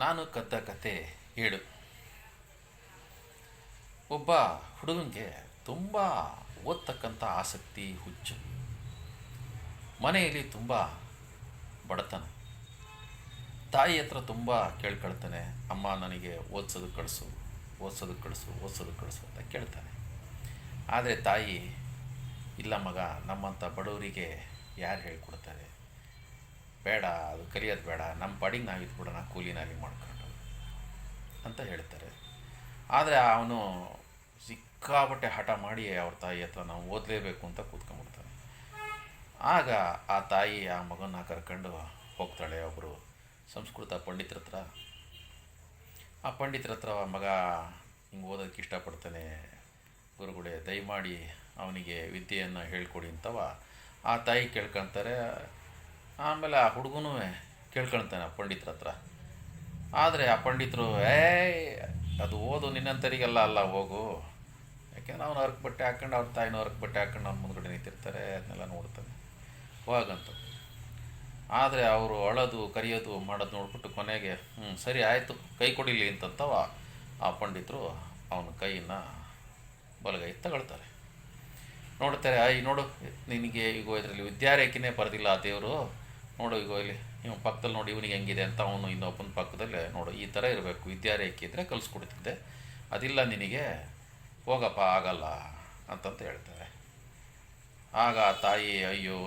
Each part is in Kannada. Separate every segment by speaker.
Speaker 1: ನಾನು ಕದ್ದ ಕತೆ ಏಳು ಒಬ್ಬ ಹುಡುಗನಿಗೆ ತುಂಬ ಓದ್ತಕ್ಕಂಥ ಆಸಕ್ತಿ ಹುಚ್ಚು. ಮನೆಯಲ್ಲಿ ತುಂಬ ಬಡತನ. ತಾಯಿ ಹತ್ರ ತುಂಬ ಕೇಳ್ಕೊಳ್ತಾನೆ, ಅಮ್ಮ ನನಗೆ ಓದ್ಸೋದು ಕಳಿಸು ಓದ್ಸೋದು ಕಳಿಸು ಓದ್ಸೋದು ಕಳಿಸು ಅಂತ ಕೇಳ್ತಾನೆ. ಆದರೆ ತಾಯಿ, ಇಲ್ಲ ಮಗ, ನಮ್ಮಂಥ ಬಡವರಿಗೆ ಯಾರು ಹೇಳ್ಕೊಡ್ತಾರೆ? ಬೇಡ, ಅದು ಕಲಿಯೋದು ಬೇಡ ನಮ್ಮ ಪಾಡಿಗೆ ನಾವು ಇದ್ಬಿಡೋಣ ಕೂಲಿನಾಗಿ ಮಾಡ್ಕೊಂಡು ಅಂತ ಹೇಳ್ತಾರೆ. ಆದರೆ ಅವನು ಸಿಕ್ಕಾಪಟ್ಟೆ ಹಠ ಮಾಡಿ ಅವ್ರ ತಾಯಿ ಹತ್ರ ನಾವು ಓದಲೇಬೇಕು ಅಂತ ಕೂತ್ಕೊಂಡ್ಬಿಡ್ತಾನೆ. ಆಗ ಆ ತಾಯಿ, ಆ ಮಗನ ಕರ್ಕೊಂಡು ಹೋಗ್ತಾಳೆ ಒಬ್ಬರು ಸಂಸ್ಕೃತ ಪಂಡಿತರ ಹತ್ರ. ಆ ಪಂಡಿತರ ಹತ್ರ, ಮಗ, ಹಿಂಗೆ ಓದೋದಕ್ಕೆ ಇಷ್ಟಪಡ್ತಾನೆ, ಗುರುಗಳೇ, ದಯಮಾಡಿ ಅವನಿಗೆ ವಿದ್ಯೆಯನ್ನು ಹೇಳ್ಕೊಡಿ ಅಂತವ ಆ ತಾಯಿ ಕೇಳ್ಕೊಳ್ತಾರೆ ಆಮೇಲೆ ಆ ಹುಡುಗನೂ ಕೇಳ್ಕೊಳ್ತಾನೆ ಆ ಪಂಡಿತರ ಹತ್ರ. ಆದರೆ ಆ ಪಂಡಿತರು ಏ ಅದು ಓದು ನಿನ್ನಂತರಿಗೆಲ್ಲ ಅಲ್ಲ, ಹೋಗು. ಯಾಕೆಂದ್ರೆ ಅವನು ಹೊರಗೆ ಬಟ್ಟೆ ಹಾಕೊಂಡು ಅವ್ರ ತಾಯಿನ ಹೊರಗೆ ಬಟ್ಟೆ ಹಾಕೊಂಡು ಅವ್ನ ಮುಂದ್ಗಡೆ ನಿಂತಿರ್ತಾರೆ, ಅದನ್ನೆಲ್ಲ ನೋಡ್ತಾನೆ. ಹೋಗಂತ. ಆದರೆ ಅವರು ಅಳೋದು, ಕರೆಯೋದು ಮಾಡೋದು ನೋಡ್ಬಿಟ್ಟು ಕೊನೆಗೆ ಹ್ಞೂ ಸರಿ ಆಯಿತು, ಕೈ ಕೊಡಿಲಿ ಅಂತಂತವ ಆ ಪಂಡಿತರು ಅವನ ಕೈಯನ್ನು ಬಲಗೈ ತಗೊಳ್ತಾರೆ. ನೋಡ್ತಾರೆ ಐ ನೋಡು, ನಿನಗೆ ಈಗ ಇದರಲ್ಲಿ ವಿದ್ಯಾರೇಖೆನೇ ಬರೆದಿಲ್ಲ ಆ ದೇವರು. ನೋಡು ಈಗ ಇಲ್ಲಿ ನಿಮ್ಮ ಪಕ್ಕದಲ್ಲಿ ನೋಡಿ ಇವನಿಗೆ ಹೆಂಗಿದೆ ಅಂತ ಅವನು ಇನ್ನೊಬ್ಬನ ಪಕ್ಕದಲ್ಲೇ ನೋಡು, ಈ ಥರ ಇರಬೇಕು ವಿದ್ಯಾರೇಖೆ ಇದ್ದರೆ ಕಲಿಸ್ಕೊಡ್ತಿದ್ದೆ ಅದಿಲ್ಲ ನಿನಗೆ, ಹೋಗಪ್ಪ, ಆಗಲ್ಲ ಅಂತಂತ ಹೇಳ್ತಾರೆ. ಆಗ ತಾಯಿ, ಅಯ್ಯೋ,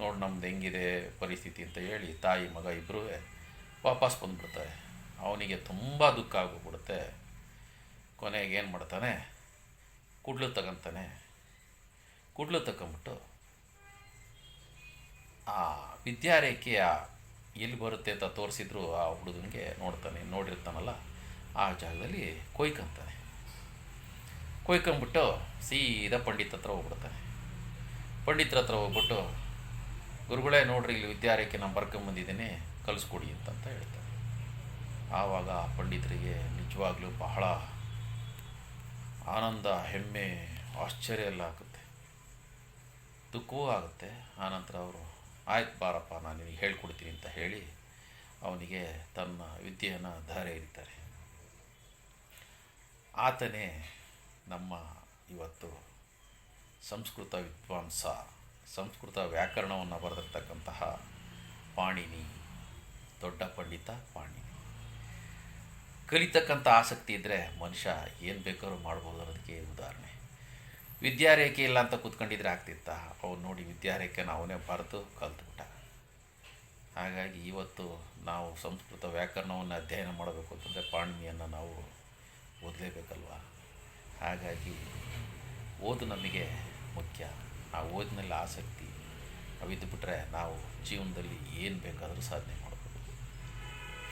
Speaker 1: ನೋಡು ನಮ್ದು ಹೆಂಗಿದೆ ಪರಿಸ್ಥಿತಿ ಅಂತ ಹೇಳಿ ತಾಯಿ, ಮಗ ಇಬ್ಬರೂ ವಾಪಸ್ ಬಂದುಬಿಡ್ತಾರೆ. ಅವನಿಗೆ ತುಂಬ ದುಃಖ ಆಗೋಗ್ಬಿಡುತ್ತೆ ಕೊನೆಗೆ ಏನು ಮಾಡ್ತಾನೆ? ಕುಡ್ಲು ತಗೊಂತಾನೆ. ಕುಡ್ಲು ತಗೊಂಬಿಟ್ಟು, ಆ ವಿದ್ಯಾರೇಖೆಯ ಎಲ್ಲಿ ಬರುತ್ತೆ ಅಂತ ತೋರಿಸಿದ್ರು ಆ ಹುಡುಗನಿಗೆ ನೋಡ್ತಾನೆ, ನೋಡಿರ್ತಾನಲ್ಲ, ಆ ಜಾಗದಲ್ಲಿ ಕೊಯ್ಕೊಂತಾನೆ ಕೊಯ್ಕೊಂಬಿಟ್ಟು ಸೀದಾ ಪಂಡಿತ ಹತ್ರ ಹೋಗ್ಬಿಡ್ತಾನೆ. ಪಂಡಿತರ ಹತ್ರ ಹೋಗ್ಬಿಟ್ಟು, ಗುರುಗಳೇ, ನೋಡ್ರಿ, ಇಲ್ಲಿ ವಿದ್ಯಾರೇಖೆ ನಾನು ಬರ್ಕೊಂಬಂದಿದ್ದೀನಿ ಕಲಿಸ್ಕೊಡಿ ಅಂತಂತ ಹೇಳ್ತಾನೆ. ಆವಾಗ ಆ ಪಂಡಿತರಿಗೆ ನಿಜವಾಗ್ಲೂ ಬಹಳ ಆನಂದ, ಹೆಮ್ಮೆ, ಆಶ್ಚರ್ಯ ಎಲ್ಲ ಆಗುತ್ತೆ. ದುಃಖವೂ ಆಗುತ್ತೆ. ಆನಂತರ ಅವರು ಆಯ್ತು ಬಾರಪ್ಪ, ನಾನು ನಿನಗೆ ಹೇಳ್ಕೊಡ್ತೀನಿ ಅಂತ ಹೇಳಿ ಅವನಿಗೆ ತನ್ನ ವಿದ್ಯೆಯನ್ನು ಧಾರೆ ಇರ್ತಾರೆ ಆತನೇ ನಮ್ಮ ಇವತ್ತು ಸಂಸ್ಕೃತ ವಿದ್ವಾಂಸ, ಸಂಸ್ಕೃತ ವ್ಯಾಕರಣವನ್ನು ಬರೆದಿರ್ತಕ್ಕಂತಹ ಪಾಣಿನಿ, ದೊಡ್ಡ ಪಂಡಿತ ಪಾಣಿನಿ. ಕಲಿತಕ್ಕಂಥ ಆಸಕ್ತಿ ಇದ್ದರೆ ಮನುಷ್ಯ ಏನು ಬೇಕಾದ್ರೂ ಮಾಡ್ಬೋದು ಅನ್ನೋದಕ್ಕೆ ಉದಾಹರಣೆ. ವಿದ್ಯಾರೇಖೆ ಇಲ್ಲ ಅಂತ ಕೂತ್ಕೊಂಡಿದ್ರೆ ಆಗ್ತಿತ್ತ. ಅವ್ನು ನೋಡಿ ವಿದ್ಯಾರೇಖೆನ ಅವನೇ ಬರೆದು ಕಲ್ತ್ಬಿಟ್ಟ. ಹಾಗಾಗಿ ಇವತ್ತು ನಾವು ಸಂಸ್ಕೃತ ವ್ಯಾಕರಣವನ್ನು ಅಧ್ಯಯನ ಮಾಡಬೇಕು ಅಂತಂದರೆ ಪಾಣಿನಿಯನ್ನು ನಾವು ಓದಲೇಬೇಕಲ್ವ? ಹಾಗಾಗಿ ಓದು ನಮಗೆ ಮುಖ್ಯ. ಆ ಓದಿನಲ್ಲಿ ಆಸಕ್ತಿ ಅವಿದ್ದುಬಿಟ್ರೆ ನಾವು ಜೀವನದಲ್ಲಿ ಏನು ಬೇಕಾದರೂ ಸಾಧನೆ ಮಾಡಬೇಕು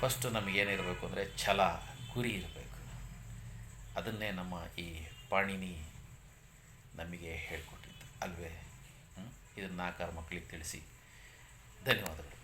Speaker 1: ಫಸ್ಟು ನಮಗೇನಿರಬೇಕು ಅಂದರೆ ಛಲ, ಗುರಿ ಇರಬೇಕು. ಅದನ್ನೇ ನಮ್ಮ ಈ ಪಾಣಿನಿ ನಮಗೆ ಹೇಳ್ಕೊಟ್ಟಿದ್ದು. ಅಲ್ವೇ? ಇದನ್ನು ನಾಲ್ಕಾರು ಮಕ್ಕಳಿಗೆ ತಿಳಿಸಿ. ಧನ್ಯವಾದಗಳು.